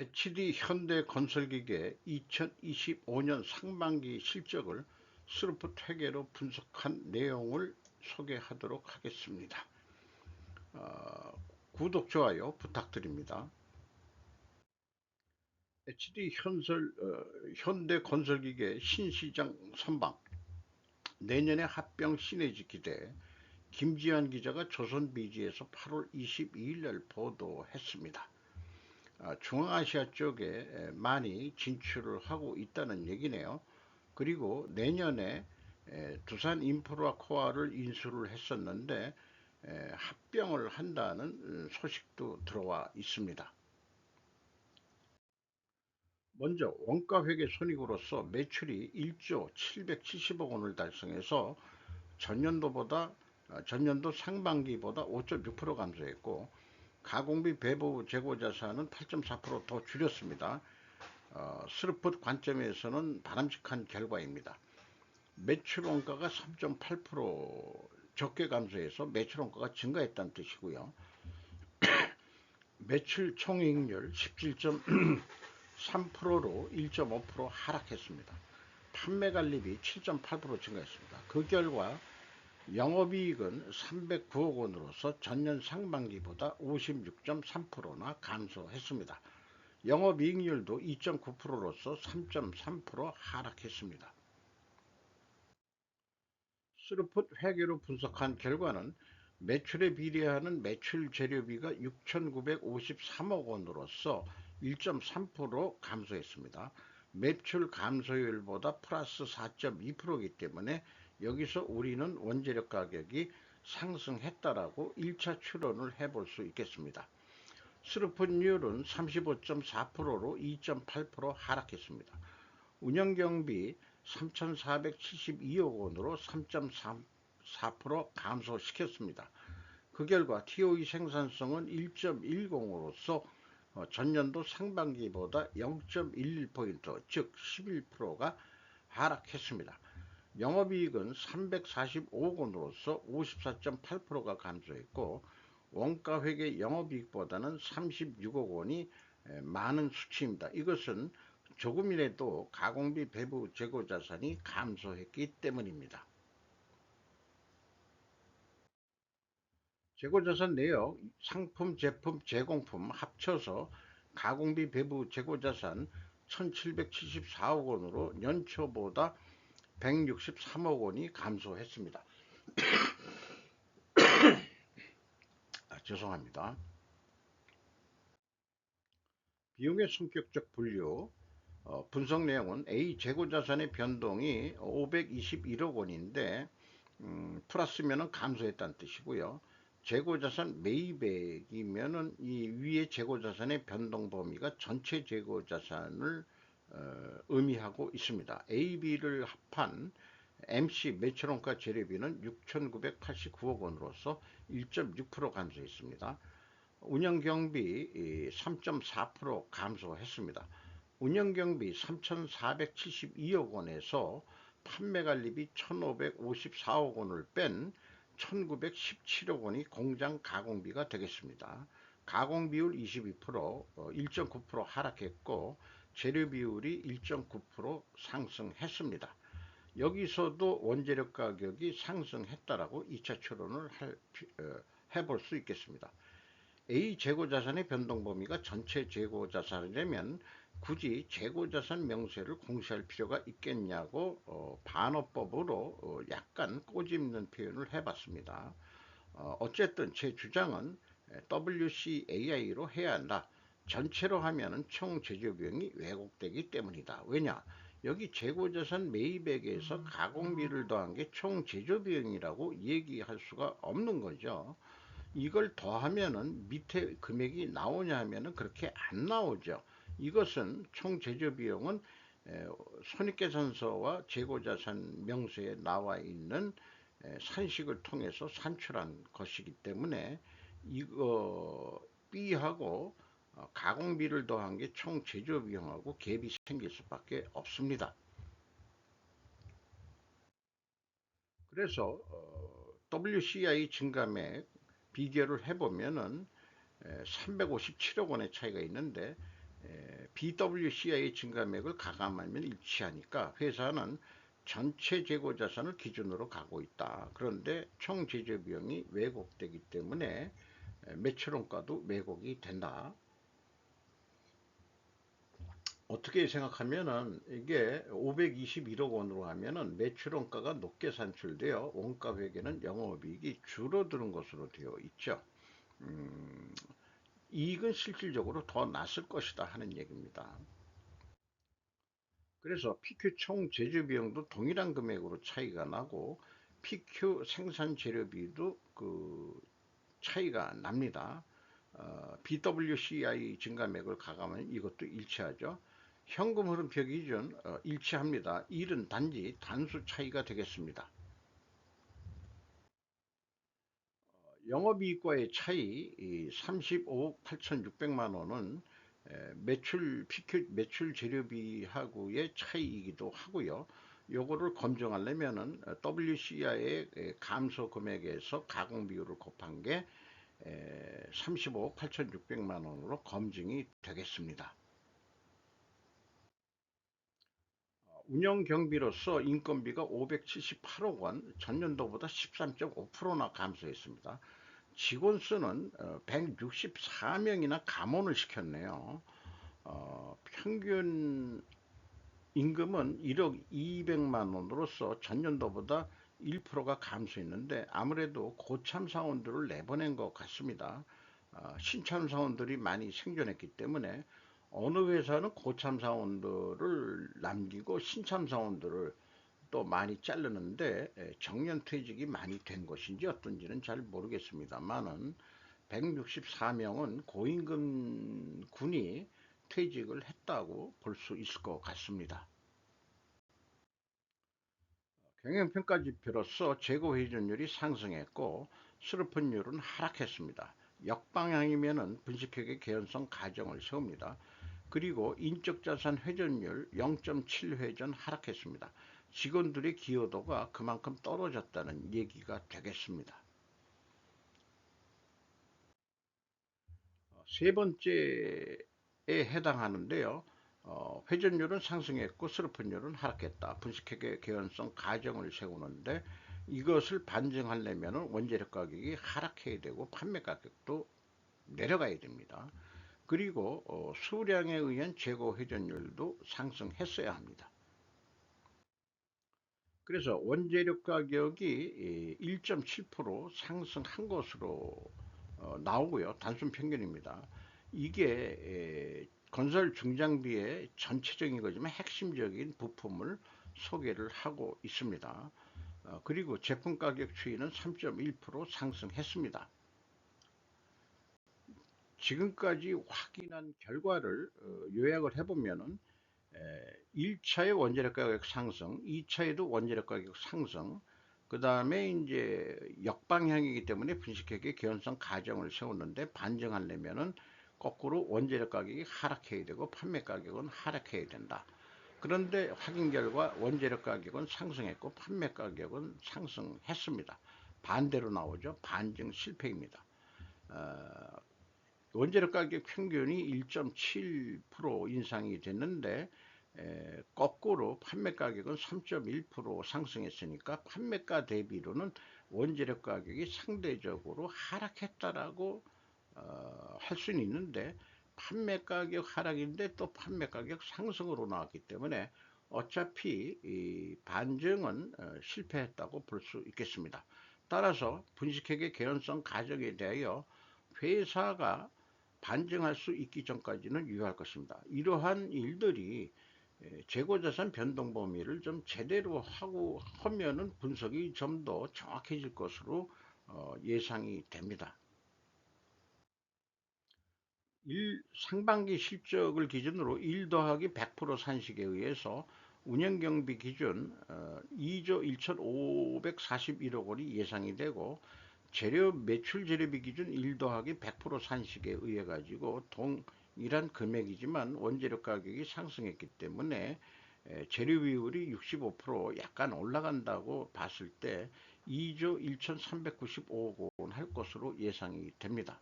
HD 현대건설기계 2025년 상반기 실적을 스루프 회계로 분석한 내용을 소개하도록 하겠습니다. 어, 구독, 좋아요 부탁드립니다. HD 현설, 어, 현대건설기계 신시장 선방 내년에 합병 시내지 기대 김지한 기자가 조선비지에서 8월 22일 날 보도했습니다. 아, 중앙아시아 쪽에 많이 진출을 하고 있다는 얘기네요. 그리고 내년에 두산 인프라 코아를 인수를 했었는데 합병을 한다는 소식도 들어와 있습니다. 먼저 원가 회계 손익으로서 매출이 1조 770억 원을 달성해서 전년도보다 아, 전년도 상반기보다 5.6% 감소했고 가공비 배부 재고 자 산은 8.4%더 줄였습니다. 어, 스루풋 관점에서는 바람직한 결과입니다. 매출 원가가 3.8% 적게 감소해서 매출 원가가 증가했다는 뜻이고요. 매출 총이익률 17.3%로 1.5% 하락했습니다. 판매 관리비 7.8% 증가했습니다. 그 결과 영업이익은 309억 원으로서 전년 상반기보다 56.3%나 감소했습니다. 영업이익률도 2.9%로서 3.3% 하락했습니다. 스루풋 회계로 분석한 결과는 매출에 비례하는 매출 재료비가 6,953억 원으로서 1.3% 감소했습니다. 매출 감소율보다 플러스 4.2%이기 때문에 여기서 우리는 원재력 가격이 상승했다라고 1차 추론을 해볼 수 있겠습니다. 스루픈율은 35.4%로 2.8% 하락했습니다. 운영경비 3,472억 원으로 3.4% 감소시켰습니다. 그 결과 TOE 생산성은 1.10으로서 어, 전년도 상반기보다 0.11포인트, 즉 11%가 하락했습니다. 영업이익은 345억 원으로서 54.8%가 감소했고 원가회계 영업이익보다는 36억 원이 많은 수치입니다. 이것은 조금이라도 가공비 배부 재고 자산이 감소했기 때문입니다. 재고자산 내역 상품, 제품, 제공품 합쳐서 가공비 배부 재고자산 1774억 원으로 연초보다 163억 원이 감소했습니다. 아, 죄송합니다. 비용의 성격적 분류 어, 분석 내용은 A 재고자산의 변동이 521억 원인데 음, 플러스면은 감소했다는 뜻이고요. 재고자산 매입액이면은 이 위에 재고자산의 변동 범위가 전체 재고자산을 어, 의미하고 있습니다. A, B를 합한 MC 매출원가 재료비는 6,989억 원으로서 1.6% 감소했습니다. 운영경비 3.4% 감소했습니다. 운영경비 3,472억 원에서 판매관리비 1,554억 원을 뺀 1,917억 원이 공장 가공비가 되겠습니다. 가공 비율 22%, 1.9% 하락했고 재료 비율이 1.9% 상승했습니다. 여기서도 원재료 가격이 상승했다라고 2차 추론을 할, 어, 해볼 수 있겠습니다. A 재고 자산의 변동 범위가 전체 재고 자산이라면 굳이 재고자산 명세를 공시할 필요가 있겠냐고 어, 반어법으로 어, 약간 꼬집는 표현을 해봤습니다. 어, 쨌든제 주장은 WCAI로 해야 한다. 전체로 하면 총 제조 비용이 왜곡되기 때문이다. 왜냐? 여기 재고자산 매입액에서 음. 가공비를 더한 게 총 제조 비용이라고 얘기할 수가 없는 거죠. 이걸 더하면은 밑에 금액이 나오냐 하면은 그렇게 안 나오죠. 이것은 총 제조 비용은 손익계산서와 재고자산 명세에 나와 있는 산식을 통해서 산출한 것이기 때문에 이거 B하고 어, 가공비를 더한 게 총 제조 비용하고 갭이 생길 수밖에 없습니다. 그래서 어, WCI 증감액 비교를 해보면은 357억 원의 차이가 있는데 BWCI 증감액을 가감하면 일치하니까 회사는 전체 재고 자산을 기준으로 가고 있다. 그런데 총 제조 비용이 왜곡되기 때문에 매출원가도 왜곡이 된다. 어떻게 생각하면은 이게 521억 원으로 하면은 매출원가가 높게 산출되어 원가 회계는 영업이익이 줄어드는 것으로 되어 있죠. 음, 이익은 실질적으로 더 났을 것이다 하는 얘기입니다. 그래서 PQ 총 제조 비용도 동일한 금액으로 차이가 나고 PQ 생산 재료비도 그 차이가 납니다. 어, BWCI 증감액을 가감하면 이것도 일치하죠. 현금 흐름표 기준 어, 일치합니다. 일은 단지 단수 차이가 되겠습니다. 영업이익과의 차이 35억 8,600만 원은 매출 PQ 매출 재료비하고의 차이이기도 하고요. 요거를 검증하려면은 WCI의 감소 금액에서 가공 비율을 곱한 게 35억 8,600만 원으로 검증이 되겠습니다. 어, 운영 경비로서 인건비가 578억 원, 전년도보다 13.5%나 감소했습니다. 직원 수는 164명이나 어, 감원을 시켰네요. 어, 평균 임금은 1억 200만 원으로서 전년도보다 1%가 감소했는데 아무래도 고참 사원들을 내보낸 것 같습니다. 어, 신참 사원들이 많이 생존했기 때문에 어느 회사는 고참 사원들을 남기고 신참 사원들을 또 많이 자르는데 정년 퇴직이 많이 된 것인지 어떤지는 잘 모르겠습니다만은 164명은 고임금 군이 퇴직을 했다고 볼 수 있을 것 같습니다. 경영평가 지표로서 재고 회전율이 상승했고 수르픈율은 하락했습니다. 역방향이면 분식회계 개연성 가정을 세웁니다. 그리고 인적자산 회전율 0.7회전 하락했습니다. 직원들의 기여도가 그만큼 떨어졌다는 얘기가 되겠습니다. 어, 세 번째에 해당하는데요. 어, 회전율은 상승했고 스루픈율은 하락했다. 분식회계 개연성 가정을 세우는데 이것을 반증하려면 원재료 가격이 하락해야 되고 판매 가격도 내려가야 됩니다. 그리고 어, 수량에 의한 재고 회전율도 상승했어야 합니다. 그래서 원재료 가격이 1.7% 상승한 것으로 어, 나오고요. 단순 평균입니다. 이게 건설 중장비의 전체적인 거지만 핵심적인 부품을 소개를 하고 있습니다. 어, 그리고 제품 가격 추이는 3.1% 상승했습니다. 지금까지 확인한 결과를 어, 요약을 해보면은 1차의 원재료 가격 상승, 2차에도 원재료 가격 상승, 그 다음에 이제 역방향이기 때문에 분식회계 개연성 가정을 세웠는데 반증하려면은 거꾸로 원재료 가격이 하락해야 되고 판매 가격은 하락해야 된다. 그런데 확인 결과 원재료 가격은 상승했고 판매 가격은 상승했습니다. 반대로 나오죠. 반증 실패입니다. 어, 원재료 가격 평균이 1.7% 인상이 됐는데 에, 거꾸로 판매 가격은 3.1% 상승했으니까 판매가 대비로는 원재료 가격이 상대적으로 하락했다라고 어, 할 수는 있는데 판매 가격 하락인데 또 판매 가격 상승으로 나왔기 때문에 어차피 이 반증은 어, 실패했다고 볼 수 있겠습니다. 따라서 분식회계 개연성 가정에 대하여 회사가 반증할 수 있기 전까지는 유효할 것입니다. 이러한 일들이 재고자산 변동 범위를 좀 제대로 하고 하면은 분석이 좀 더 정확해질 것으로 어, 예상이 됩니다. 1, 상반기 실적을 기준으로 1 더하기 100% 산식에 의해서 운영경비 기준 2조 어, 1,541억 원이 예상이 되고 재료 매출 재료비 기준 1 더하기 100% 산식에 의해 가지고 동일한 금액이지만 원재료 가격이 상승했기 때문에 재료 비율이 65% 약간 올라간다고 봤을 때 2조 1,395억 원 할 것으로 예상이 됩니다.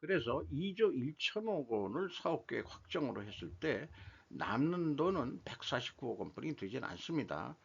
그래서 2조 1천억 원을 사업계획 확정으로 했을 때 남는 돈은 149억 원뿐이 되진 않습니다.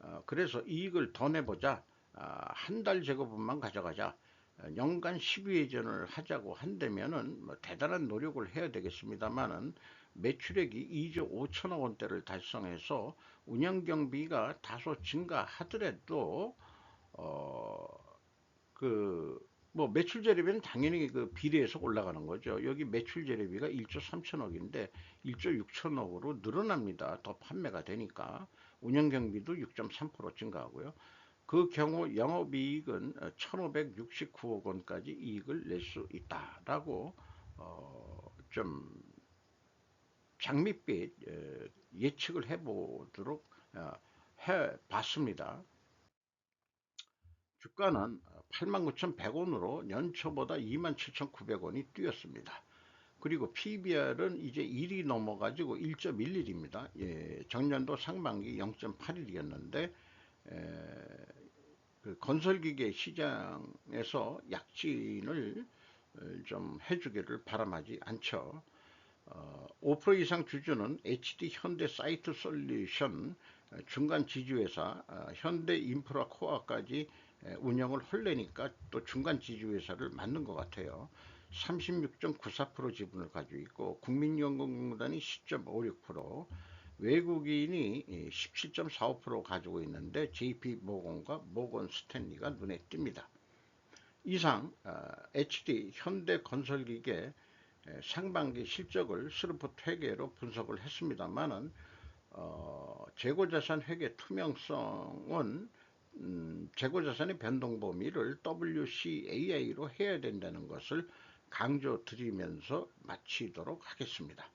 어, 그래서 이익을 더 내보자. 아, 한달 재고분만 가져가자. 어, 연간 12회전을 하자고 한다면은 뭐 대단한 노력을 해야 되겠습니다만은 매출액이 2조 5천억 원대를 달성해서 운영 경비가 다소 증가하더라도 어 그 뭐 매출 재료비는 당연히 그 비례해서 올라가는 거죠. 여기 매출 재료비가 1조 3천억인데 1조 6천억으로 늘어납니다. 더 판매가 되니까 운영 경비도 6.3% 증가하고요. 그 경우 영업이익은 1,569억 원까지 이익을 낼 수 있다라고 어, 좀 장밋빛 예측을 해보도록 어, 해봤습니다. 주가는 89,100원으로 연초보다 27,900원이 뛰었습니다. 그리고 PBR은 이제 1이 넘어가지고 1.11입니다. 예, 전년도 상반기 0.81이었는데 그 건설기계 시장에서 약진을 좀 해주기를 바람하지 않죠. 어, 5% 이상 주주는 HD 현대 사이트 솔루션 중간 지주회사 어, 현대 인프라 코어까지 운영을 헐래니까 또 중간 지주회사를 만든 것 같아요. 36.94% 지분을 가지고 있고 국민연금공단이 10.56% 외국인이 17.45% 가지고 있는데 JP 모건과 모건 스탠리가 눈에 띕니다. 이상 HD 어, 현대건설기계 상반기 실적을 스루프 회계로 분석을 했습니다만은 어, 재고자산 회계 투명성은 음, 재고자산의 변동 범위를 WCAI로 해야 된다는 것을 강조 드리면서 마치도록 하겠습니다.